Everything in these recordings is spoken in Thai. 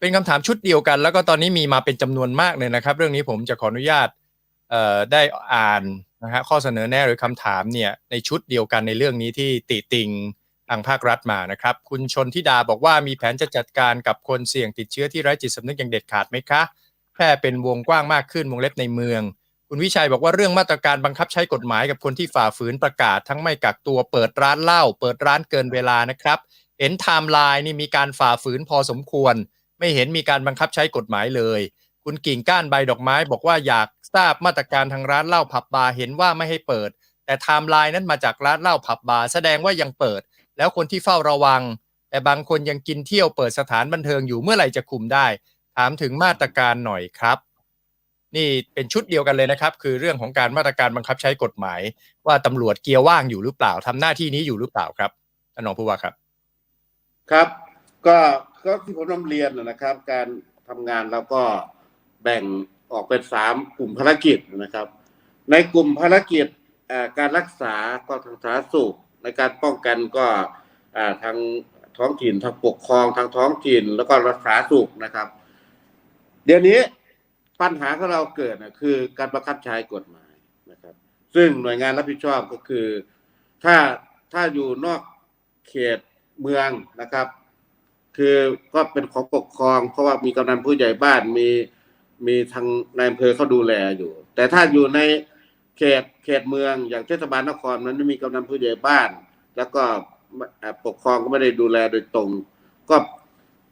เป็นคำถามชุดเดียวกัน แล้วก็ตอนนี้มีมาเป็นจำนวนมากเลยนะครับ เรื่องนี้ผมจะขออนุญาตได้อ่านนะฮะข้อเสนอแนะหรือคำถามเนี่ยในชุดเดียวกันในเรื่องนี้ที่ติติงทางภาครัฐมานะครับ คุณชนทิดาบอกว่ามีแผนจะจัดการกับคนเสี่ยงติดเชื้อที่ไร้จิตสำนึกอย่างเด็ดขาดไหมคะแพร่เป็นวงกว้างมากขึ้นวงเล็บในเมือง คุณวิชัยบอกว่าเรื่องมาตรการบังคับใช้กฎหมายกับคนที่ฝ่าฝืนประกาศ ทั้งไม่กักตัวเปิดร้านเหล้าเปิดร้านเกินเวลานะครับ เห็นไทม์ไลน์นี่มีการฝ่าฝืนพอสมควร ไม่เห็นมีการบังคับใช้กฎหมายเลย คุณกิ่งก้านใบดอกไม้ บอกว่าอยากทราบมาตรการทางร้านเหล้าผับบาร์เห็นว่าไม่ให้เปิด แต่ไทม์ไลน์นั้นมาจากร้านเหล้าผับบาร์แสดงว่ายังเปิด แล้วคนที่เฝ้าระวัง แต่บางคนยังกินเที่ยวเปิดสถานบันเทิงอยู่เมื่อไหร่จะคุมได้ ถามถึงมาตรการหน่อยครับนี่เป็นชุดเดียวกันเลยนะครับ คือเรื่องของการมาตรการบังคับใช้กฎหมาย ว่าตำรวจเกียร์ว่างอยู่หรือเปล่าทำหน้าที่นี้อยู่หรือเปล่าครับท่านรองผู้ว่าครับ ครับ ก็ก็ที่ผมนำเรียนนะครับ การทำงานเราก็แบ่งออกเป็นสามกลุ่มภารกิจนะครับ ในกลุ่มภารกิจการรักษาก็ทางสาธารณสุข ในการป้องกันก็ทางท้องถิ่นทางปกครองทางท้องถิ่น แล้วก็รักษาสุขนะครับ เดี๋ยวนี้ปัญหาของเราเกิดนะคือการบังคับใช้กฎหมายนะครับ ซึ่งหน่วยงานรับผิดชอบก็คือ ถ้าถ้าอยู่นอกเขตเมืองนะครับ คือก็เป็นของปกครอง เพราะว่ามีกำนันผู้ใหญ่บ้านมีมีทางนายอำเภอเขาดูแลอยู่ แต่ถ้าอยู่ในเขตเขตเมืองอย่างเทศบาลนครนั้นไม่มีกำนันผู้ใหญ่บ้าน แล้วก็ปกครองก็ไม่ได้ดูแลโดยตรง ก็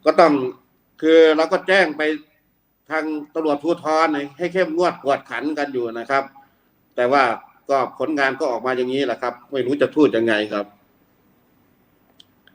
ก็ต้องคือเราก็แจ้งไปทางตำรวจภูธรให้เข้มงวดกวดขันกันอยู่นะครับ แต่ว่าก็ผลงานก็ออกมาอย่างนี้แหละครับ ไม่รู้จะพูดยังไงครับ